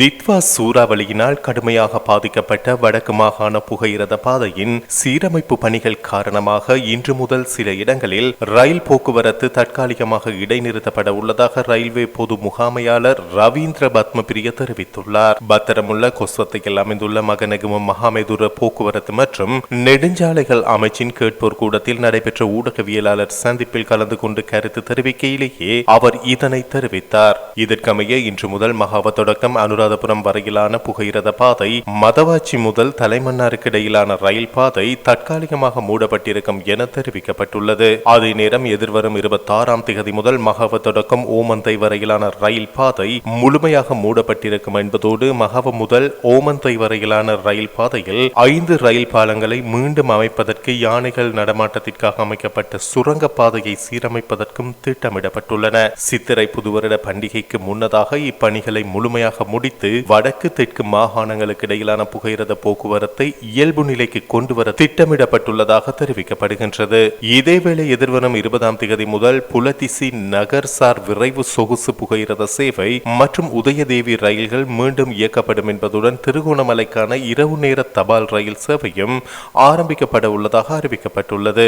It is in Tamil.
தித்வா சூறாவளியினால் கடுமையாக பாதிக்கப்பட்ட வடக்கு மாகாண புகையிரத பாதையின் சீரமைப்பு பணிகள் காரணமாக இன்று முதல் சில இடங்களில் ரயில் போக்குவரத்து தற்காலிகமாக இடைநிறுத்தப்பட உள்ளதாக ரயில்வே பொது முகாமையாளர் ரவீந்திர பத்மபிரிய தெரிவித்துள்ளார். பத்திரமுள்ள கொஸ்வத்தையில் அமைந்துள்ள மகனகும மகாமேதுர போக்குவரத்து மற்றும் நெடுஞ்சாலைகள் அமைச்சின் கேட்போர் கூடத்தில் நடைபெற்ற ஊடகவியலாளர் சந்திப்பில் கலந்து கொண்டு கருத்து தெரிவிக்கையிலேயே அவர் இதனை தெரிவித்தார். இதற்கமைய இன்று முதல் மகாவ தொடக்கம் அனுராதபுரம் வரையிலான புகையிரத பாதை மதவாச்சி முதல் தலைமன்னாருக்கு இடையிலான ரயில் பாதை தற்காலிகமாக மூடப்பட்டிருக்கும் என தெரிவிக்கப்பட்டுள்ளது. அதே நேரம் எதிர்வரும் இருபத்தாறாம் திகதி முதல் மகாவ தொடக்கம் ஓமந்தை வரையிலான ரயில் பாதை முழுமையாக மூடப்பட்டிருக்கும் என்பதோடு மகாவ முதல் ஓமந்தை வரையிலான ரயில் பாதையில் ஐந்து ரயில் பாலங்களை மீண்டும் அமைப்பதற்கு யானைகள் நடமாட்டத்திற்காக அமைக்கப்பட்ட சுரங்க பாதையை சீரமைப்பதற்கும் திட்டமிடப்பட்டுள்ளன. சித்திரை புதுவருட பண்டிகைக்கு முன்னதாக இப்பணிகளை முழுமையாக முடித்து வடக்கு தெற்கு மாகாணங்களுக்கு இடையிலான புகையிரத போக்குவரத்தை இயல்பு நிலைக்கு கொண்டுவர திட்டமிடப்பட்டுள்ளதாக தெரிவிக்கப்படுகின்றது. இதேவேளை எதிர்வரும் இருபதாம் தேதி முதல் புலதிசி நகர்சார் விரைவு சொகுசு புகையிரத சேவை மற்றும் உதயதேவி ரயில்கள் மீண்டும் இயக்கப்படும் என்பதுடன் திருகோணமலைக்கான இரவு நேர தபால் ரயில் சேவையும் ஆரம்பிக்கப்பட உள்ளதாக அறிவிக்கப்பட்டுள்ளது.